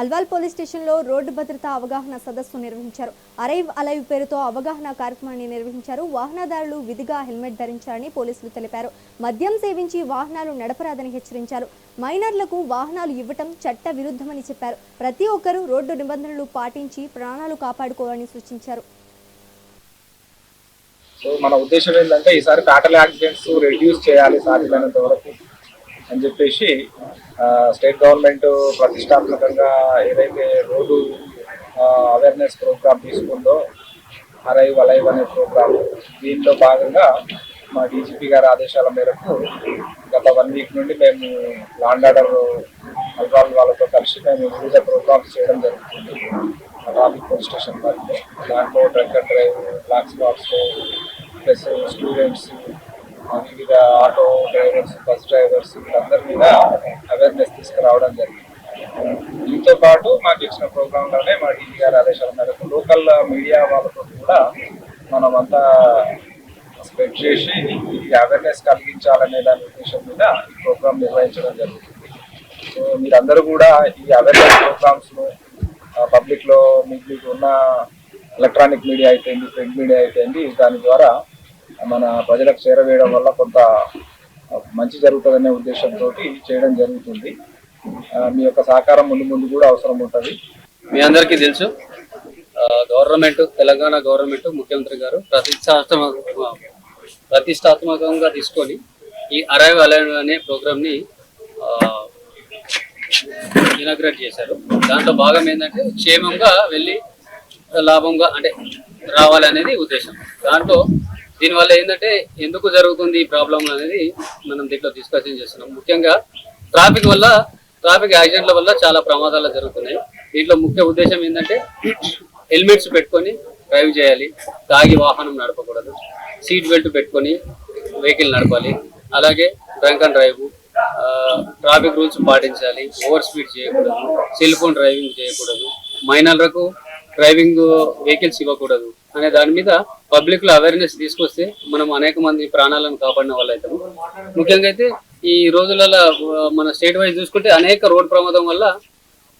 Alwal police స్టేషన్లో road భద్రతా అవగాహన సదస్సు నిర్వహించారు. అరైవ్ అలైవ్ పేరుతో అవగాహన కార్యక్రమాన్ని నిర్వహించారు. వాహనదారులు విధిగా హెల్మెట్ ధరించాలని పోలీసులు తెలిపారు. మద్యం సేవించి వాహనాలు నడపరాదని హెచ్చరించారు. మైనర్లకు వాహనాలు ఇవ్వటం చట్ట విరుద్ధమని చెప్పారు. ప్రతి ఒక్కరూ రోడ్డు నిబంధనలు పాటించి ప్రాణాలు కాపాడుకోవాలని సూచించారు. సో మన ఉద్దేశం ఏంటంటే ఈసారి ఫ్యాటల్ యాక్సిడెంట్స్ రెడ్యూస్ చేయాలి సాధ్యమైనంత వరకు. అని చెప్పేసి స్టేట్ గవర్నమెంట్ ప్రతిష్టాత్మకంగా ఏదైతే రోడ్డు అవేర్నెస్ ప్రోగ్రామ్ తీసుకుందో అరైవ్ అలైవ్ అనే ప్రోగ్రామ్ దీంట్లో భాగంగా మా డీజీపీ గారి ఆదేశాల మేరకు గత వన్ వీక్ నుండి మేము లాండ్ ఆర్డర్ అల్వాల్ వాళ్ళతో కలిసి మేము వివిధ ప్రోగ్రామ్స్ చేయడం జరుగుతుంది. ట్రాఫిక్ పోలీస్ స్టేషన్ వారిలో దాంట్లో drunk drive black spots plus students వివిధ ఆటో డ్రైవర్స్ బస్ డ్రైవర్స్ వీళ్ళందరి మీద అవేర్నెస్ తీసుకురావడం జరిగింది. దీంతో పాటు మాకు ఇచ్చిన ప్రోగ్రాంలోనే మా డీజీ గారి ఆదేశాల మేరకు లోకల్ మీడియా వాళ్ళతో కూడా మనం అంతా స్ప్రెడ్ చేసి ఈ అవేర్నెస్ కలిగించాలనే దాని ఉద్దేశం మీద ఈ ప్రోగ్రామ్ నిర్వహించడం జరుగుతుంది సో మీరందరూ కూడా ఈ అవేర్నెస్ ప్రోగ్రామ్స్ను పబ్లిక్లో మీకు ఉన్న ఎలక్ట్రానిక్ మీడియా అయితే ప్రింట్ మీడియా అయితేంది దాని ద్వారా మన ప్రజలకు చేరవేయడం వల్ల కొంత మంచి జరుగుతుందనే ఉద్దేశంతో చేయడం జరుగుతుంది. మీ యొక్క సహకారం ముందు ముందు కూడా అవసరం ఉంటుంది. మీ అందరికీ తెలుసు గవర్నమెంట్ తెలంగాణ గవర్నమెంట్ ముఖ్యమంత్రి గారు ప్రతిష్టాత్మక ప్రతిష్టాత్మకంగా తీసుకొని ఈ అరైవ్ అలైవ్ అనే ప్రోగ్రామ్ని ఇనాగ్రేట్ చేశారు. దాంట్లో భాగం ఏంటంటే క్షేమంగా వెళ్ళి లాభంగా అంటే రావాలనేది ఉద్దేశం. దాంట్లో దీనివల్ల ఏంటంటే ఎందుకు జరుగుతుంది ఈ ప్రాబ్లం అనేది మనం దీంట్లో డిస్కషన్ చేస్తున్నాం. ముఖ్యంగా ట్రాఫిక్ వల్ల ట్రాఫిక్ యాక్సిడెంట్ల వల్ల చాలా ప్రమాదాలు జరుగుతున్నాయి. దీంట్లో ముఖ్య ఉద్దేశం ఏంటంటే హెల్మెట్స్ పెట్టుకొని డ్రైవ్ చేయాలి. తాగి వాహనం నడపకూడదు. సీట్ బెల్ట్ పెట్టుకొని వెహికల్ నడపాలి. అలాగే drunk and drive traffic rules పాటించాలి. ఓవర్ స్పీడ్ చేయకూడదు. సెల్ ఫోన్ డ్రైవింగ్ చేయకూడదు. మైనర్లకు డ్రైవింగ్ వెహికల్స్ ఇవ్వకూడదు అనే దాని మీద పబ్లిక్లో అవేర్నెస్ తీసుకొస్తే మనం అనేక మంది ప్రాణాలను కాపాడిన వాళ్ళు అవుతాము ముఖ్యంగా అయితే ఈ రోజులలో మన స్టేట్ వైజ్ చూసుకుంటే అనేక రోడ్ ప్రమాదం వల్ల